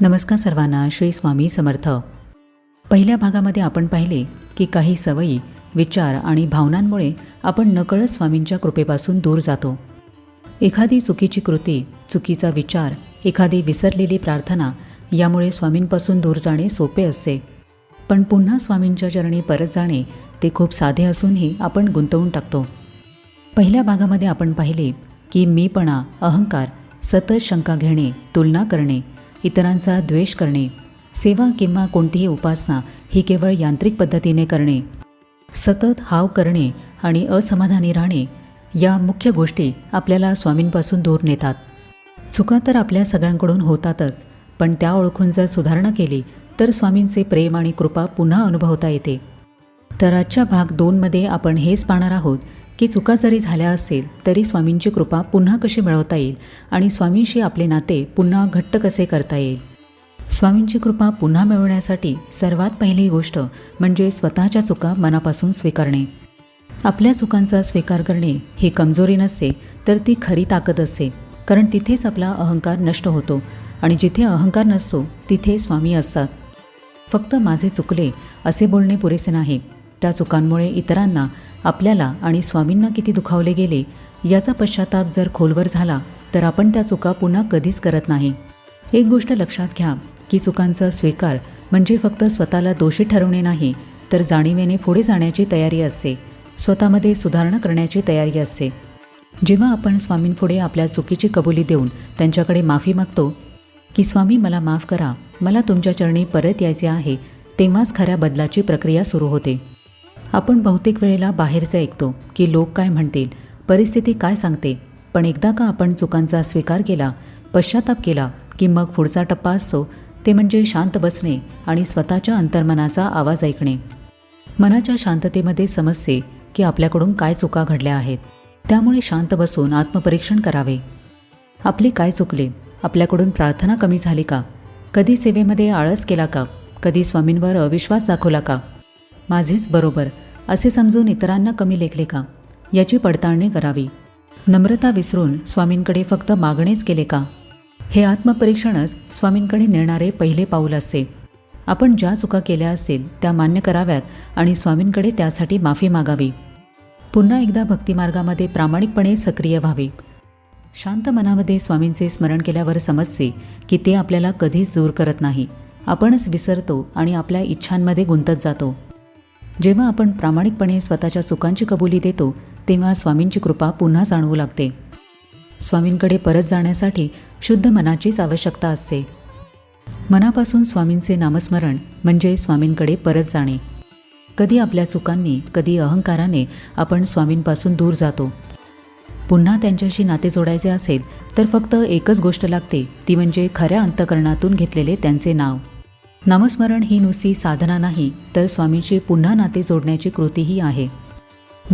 नमस्कार सर्वांना श्री स्वामी समर्थ. पहिल्या भागामध्ये आपण पाहिले की काही सवयी विचार आणि भावनांमुळे आपण नकळत स्वामींच्या कृपेपासून दूर जातो. एखादी चुकीची कृती चुकीचा विचार एखादी विसरलेली प्रार्थना यामुळे स्वामींपासून दूर जाणे सोपे असते. पण पुन्हा स्वामींच्या चरणी परत जाणे ते खूप साधे असूनही आपण गुंतवून टाकतो. पहिल्या भागामध्ये आपण पाहिले की मीपणा अहंकार सतत शंका घेणे तुलना करणे इतरांचा द्वेष करणे सेवा किंवा कोणतीही उपासना ही केवळ यांत्रिक पद्धतीने करणे सतत हाव करणे आणि असमाधानी राहणे या मुख्य गोष्टी आपल्याला स्वामींपासून दूर नेतात. चुका तर आपल्या सगळ्यांकडून होतातच पण त्या ओळखून जर सुधारणा केली तर स्वामींचे प्रेम आणि कृपा पुन्हा अनुभवता येते. तर आजच्या भाग दोनमध्ये आपण हेच पाहणार आहोत की चुका जरी झाल्या असेल तरी स्वामींची कृपा पुन्हा कशी मिळवता येईल आणि स्वामींशी आपले नाते पुन्हा घट्ट कसे करता येईल? स्वामींची कृपा पुन्हा मिळवण्यासाठी सर्वात पहिली गोष्ट म्हणजे स्वतःच्या चुका मनापासून स्वीकारणे. आपल्या चुकांचा स्वीकार करणे ही कमजोरी नसते तर ती खरी ताकद असते कारण तिथेच आपला अहंकार नष्ट होतो आणि जिथे अहंकार नसतो तिथे स्वामी असतात. फक्त माझे चुकले असे बोलणे पुरेसे नाही. त्या चुकांमुळे इतरांना आपल्याला आणि स्वामींना किती दुखावले गेले याचा पश्चाताप जर खोलवर झाला तर आपण त्या चुका पुन्हा कधीच करत नाही. एक गोष्ट लक्षात घ्या की चुकांचा स्वीकार म्हणजे फक्त स्वतःला दोषी ठरवणे नाही तर जाणीवेने पुढे जाण्याची तयारी असते. स्वतःमध्ये सुधारणा करण्याची तयारी असते. जेव्हा आपण स्वामींपुढे आपल्या चुकीची कबुली देऊन त्यांच्याकडे माफी मागतो की स्वामी मला माफ करा मला तुमच्या चरणी परत यायचे आहे तेव्हाच खऱ्या बदलाची प्रक्रिया सुरू होते. आपण बहुतेक वेळेला बाहेरचे ऐकतो की लोक काय म्हणतील परिस्थिती काय सांगते. पण एकदा का आपण चुकांचा स्वीकार केला पश्चाताप केला की मग पुढचा टप्पा असतो ते म्हणजे शांत बसणे आणि स्वतःच्या अंतर्मनाचा आवाज ऐकणे. मनाच्या शांततेमध्ये समजते की आपल्याकडून काय चुका घडल्या आहेत. त्यामुळे शांत बसून आत्मपरीक्षण करावे. आपले काय चुकले? आपल्याकडून प्रार्थना कमी झाली का? कधी सेवेमध्ये आळस केला का? कधी स्वामींवर अविश्वास दाखवला का? माझेच बरोबर असे समजून इतरांना कमी लेखले का याची पडताळणी करावी. नम्रता विसरून स्वामींकडे फक्त मागणेच केले का? हे आत्मपरीक्षणच स्वामींकडे नेणारे पहिले पाऊल असते आपण ज्या चुका केल्या असतील त्या मान्य कराव्यात आणि स्वामींकडे त्यासाठी माफी मागावी. पुन्हा एकदा भक्तिमार्गामध्ये प्रामाणिकपणे सक्रिय व्हावे. शांत मनामध्ये स्वामींचे स्मरण केल्यावर समजते की ते आपल्याला कधीच दूर करत नाही. आपणच विसरतो आणि आपल्या इच्छांमध्ये गुंतत जातो. जेव्हा आपण प्रामाणिकपणे स्वतःच्या चुकांची कबुली देतो तेव्हा स्वामींची कृपा पुन्हा जाणवू लागते. स्वामींकडे परत जाण्यासाठी शुद्ध मनाचीच आवश्यकता असते. मनापासून स्वामींचे नामस्मरण म्हणजे स्वामींकडे परत जाणे. कधी आपल्या चुकांनी कधी अहंकाराने आपण स्वामींपासून दूर जातो. पुन्हा त्यांच्याशी नाते जोडायचे असेल तर फक्त एकच गोष्ट लागते ती म्हणजे खऱ्या अंतकरणातून घेतलेले त्यांचे नाव. नामस्मरण ही नुसती साधना नाही तर स्वामींशी पुन्हा नाते जोडण्याची कृतीही आहे.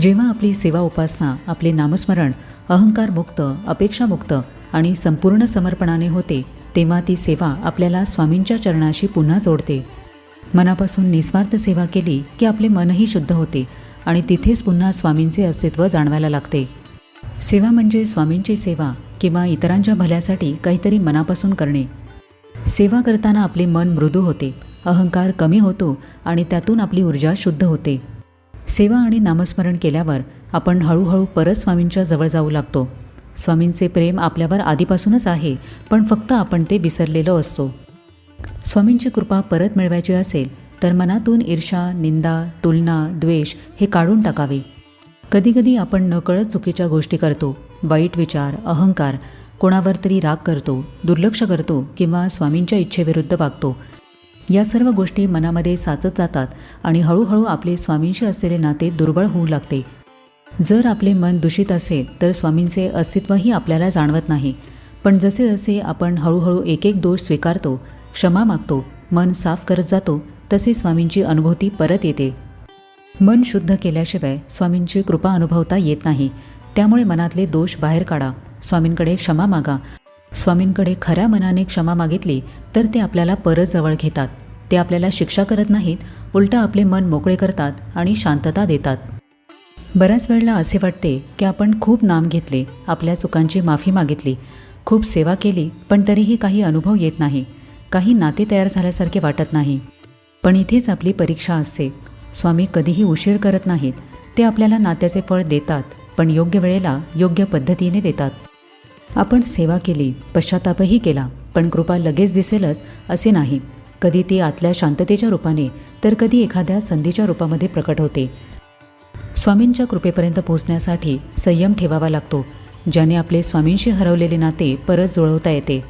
जेव्हा आपली सेवा उपासना आपले नामस्मरण अहंकारमुक्त अपेक्षामुक्त आणि संपूर्ण समर्पणाने होते तेव्हा ती सेवा आपल्याला स्वामींच्या चरणाशी पुन्हा जोडते. मनापासून निस्वार्थ सेवा केली की आपले मनही शुद्ध होते आणि तिथेच पुन्हा स्वामींचे अस्तित्व जाणवायला लागते. सेवा म्हणजे स्वामींची सेवा किंवा इतरांच्या भल्यासाठी काहीतरी मनापासून करणे. सेवा करताना आपले मन मृदू होते अहंकार कमी होतो आणि त्यातून आपली ऊर्जा शुद्ध होते. सेवा आणि नामस्मरण केल्यावर आपण हळूहळू परत स्वामींच्या जवळ जाऊ लागतो. स्वामींचे प्रेम आपल्यावर आधीपासूनच आहे पण फक्त आपण ते विसरलेलो असतो. स्वामींची कृपा परत मिळवायची असेल तर मनातून ईर्षा निंदा तुलना द्वेष हे काढून टाकावे. कधीकधी आपण नकळत चुकीच्या गोष्टी करतो वाईट विचार अहंकार कोणावर तरी राग करतो दुर्लक्ष करतो किंवा स्वामींच्या इच्छेविरुद्ध वागतो. या सर्व गोष्टी मनामध्ये साचत जातात आणि हळूहळू आपले स्वामींशी असलेले नाते दुर्बळ होऊ लागते. जर आपले मन दूषित असेल तर स्वामींचे अस्तित्वही आपल्याला जाणवत नाही. पण जसे जसे आपण हळूहळू एक एक दोष स्वीकारतो क्षमा मागतो मन साफ करत जातो तसे स्वामींची अनुभूती परत येते. मन शुद्ध केल्याशिवाय स्वामींची कृपा अनुभवता येत नाही. त्यामुळे मनातले दोष बाहेर काढा. स्वामींकडे क्षमा मागा. स्वामींकडे खऱ्या मनाने क्षमा मागितली तर ते आपल्याला परत जवळ घेतात. ते आपल्याला शिक्षा करत नाहीत उलटं आपले मन मोकळे करतात आणि शांतता देतात. बऱ्याच वेळेला असे वाटते की आपण खूप नाम घेतले आपल्या चुकांची माफी मागितली खूप सेवा केली पण तरीही काही अनुभव येत नाही काही नाते तयार झाल्यासारखे वाटत नाही. पण इथेच आपली परीक्षा असते. स्वामी कधीही उशीर करत नाहीत. ते आपल्याला नात्याचे फळ देतात पण योग्य वेळेला योग्य पद्धतीने देतात. आपण सेवा केली पश्चातापही केला पण कृपा लगेच दिसेलच असे नाही. कधी ती आतल्या शांततेच्या रूपाने तर कधी एखाद्या संधीच्या रूपामध्ये प्रकट होते. स्वामींच्या कृपेपर्यंत पोहोचण्यासाठी संयम ठेवावा लागतो ज्याने आपले स्वामींशी हरवलेले नाते परत जुळवता येते.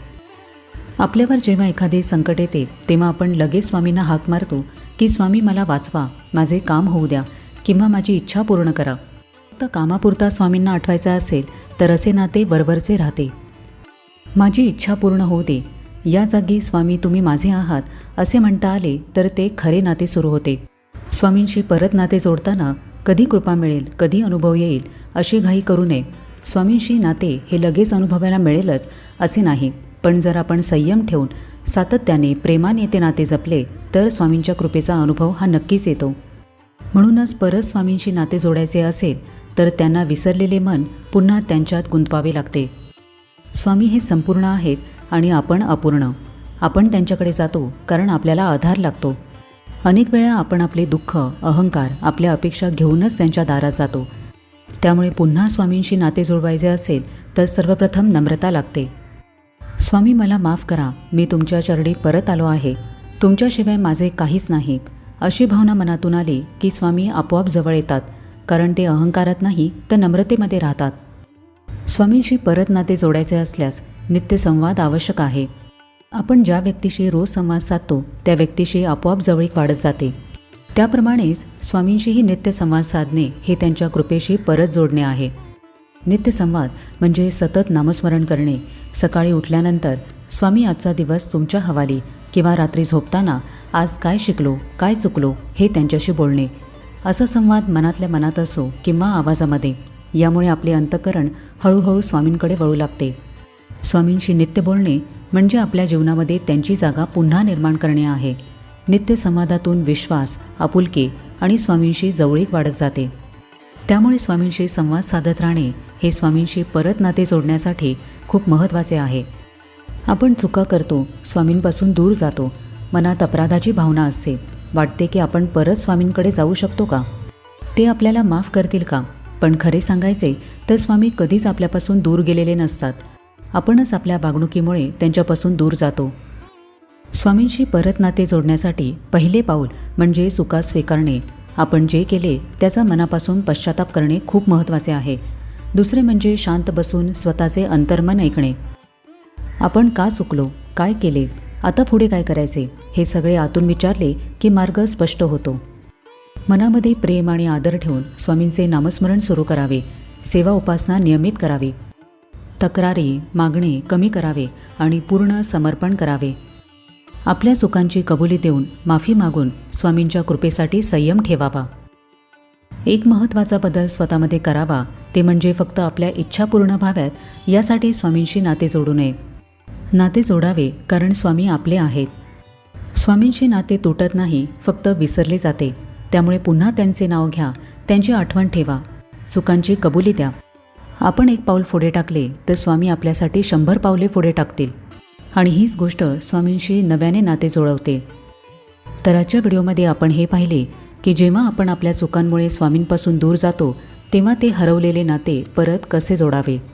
आपल्यावर जेव्हा एखादे संकट येते तेव्हा आपण लगेच स्वामींना हाक मारतो की स्वामी मला वाचवा माझे काम होऊ द्या किंवा माझी इच्छा पूर्ण करा. फक्त कामापुरता स्वामींना आठवायचा असेल तर असे नाते वरवरचे राहते. माझी इच्छा पूर्ण होऊ दे. या जागी स्वामी तुम्ही माझे आहात असे म्हणता आले तर ते खरे नाते सुरू होते. स्वामींशी परत नाते जोडताना कधी कृपा मिळेल कधी अनुभव येईल अशी घाई करू नये. स्वामींशी नाते हे लगेच अनुभवायला मिळेलच असे नाही. पण जर आपण संयम ठेवून सातत्याने प्रेमाने ते नाते जपले तर स्वामींच्या कृपेचा अनुभव हा नक्कीच येतो. म्हणूनच परत स्वामींशी नाते जोडायचे असेल तर त्यांना विसरलेले मन पुन्हा त्यांच्यात गुंतवावे लागते. स्वामी हे संपूर्ण आहेत आणि आपण अपूर्ण. आपण त्यांच्याकडे जातो कारण आपल्याला आधार लागतो. अनेक वेळा आपण आपले दुःख अहंकार आपल्या अपेक्षा घेऊनच त्यांच्या दारात जातो. त्यामुळे पुन्हा स्वामींशी नाते जुळवायचे असेल तर सर्वप्रथम नम्रता लागते. स्वामी मला माफ करा मी तुमच्या चरणी परत आलो आहे. तुमच्याशिवाय माझे काहीच नाही. अशी भावना मनातून आली की स्वामी आपोआप जवळ येतात. कारण ते अहंकारात नाही तर नम्रतेमध्ये राहतात. स्वामींशी परत नाते जोडायचे असल्यास नित्यसंवाद आवश्यक आहे. आपण ज्या व्यक्तीशी रोज संवाद साधतो त्या व्यक्तीशी आपोआप जवळीक वाढत जाते. त्याप्रमाणेच स्वामींशीही नित्यसंवाद साधणे हे त्यांच्या कृपेशी परत जोडणे आहे. नित्यसंवाद म्हणजे सतत नामस्मरण करणे. सकाळी उठल्यानंतर स्वामी आजचा दिवस तुमच्या हवाली किंवा रात्री झोपताना आज काय शिकलो काय चुकलो हे त्यांच्याशी बोलणे. असा संवाद मनातल्या मनात असो किंवा आवाजामध्ये यामुळे आपले अंतकरण हळूहळू स्वामींकडे वळू लागते. स्वामींशी नित्य बोलणे म्हणजे आपल्या जीवनामध्ये त्यांची जागा पुन्हा निर्माण करणे आहे. नित्य संवादातून विश्वास आपुलकी आणि स्वामींशी जवळीक वाढत जाते. त्यामुळे स्वामींशी संवाद साधत राहणे हे स्वामींशी परत नाते जोडण्यासाठी खूप महत्त्वाचे आहे. आपण चुका करतो स्वामींपासून दूर जातो मनात अपराधाची भावना असते. वाटते की आपण परत स्वामींकडे जाऊ शकतो का? ते आपल्याला माफ करतील का? पण खरे सांगायचे तर स्वामी कधीच आपल्यापासून दूर गेलेले नसतात. आपणच आपल्या वागणुकीमुळे त्यांच्यापासून दूर जातो. स्वामींशी परत नाते जोडण्यासाठी पहिले पाऊल म्हणजे चुका स्वीकारणे. आपण जे केले त्याचा मनापासून पश्चाताप करणे खूप महत्त्वाचे आहे. दुसरे म्हणजे शांत बसून स्वतःचे अंतर्मन ऐकणे. आपण का चुकलो? काय केले? आता पुढे काय करायचे? हे सगळे आतून विचारले की मार्ग स्पष्ट होतो. मनामध्ये प्रेम आणि आदर ठेवून स्वामींचे नामस्मरण सुरू करावे. सेवा उपासना नियमित करावी. तक्रारी मागणे कमी करावे आणि पूर्ण समर्पण करावे. आपल्या चुकांची कबुली देऊन माफी मागून स्वामींच्या कृपेसाठी संयम ठेवावा. एक महत्त्वाचा बदल स्वतःमध्ये करावा. ते म्हणजे फक्त आपल्या इच्छा पूर्ण व्हाव्यात यासाठी स्वामींशी नाते जोडू नये. नाते जोडावे कारण स्वामी आपले आहेत. स्वामींशी नाते तुटत नाही फक्त विसरले जाते. त्यामुळे पुन्हा त्यांचे नाव घ्या त्यांची आठवण ठेवा. चुकांची कबुली द्या. आपण एक पाऊल पुढे टाकले तर स्वामी आपल्यासाठी शंभर पावले पुढे टाकतील. आणि हीच गोष्ट स्वामींशी नव्याने नाते जुळवते तर आजच्या व्हिडिओमध्ये आपण हे पाहिले की जेव्हा आपण आपल्या चुकांमुळे स्वामींपासून दूर जातो तेव्हा ते हरवलेले नाते परत कसे जोडावे?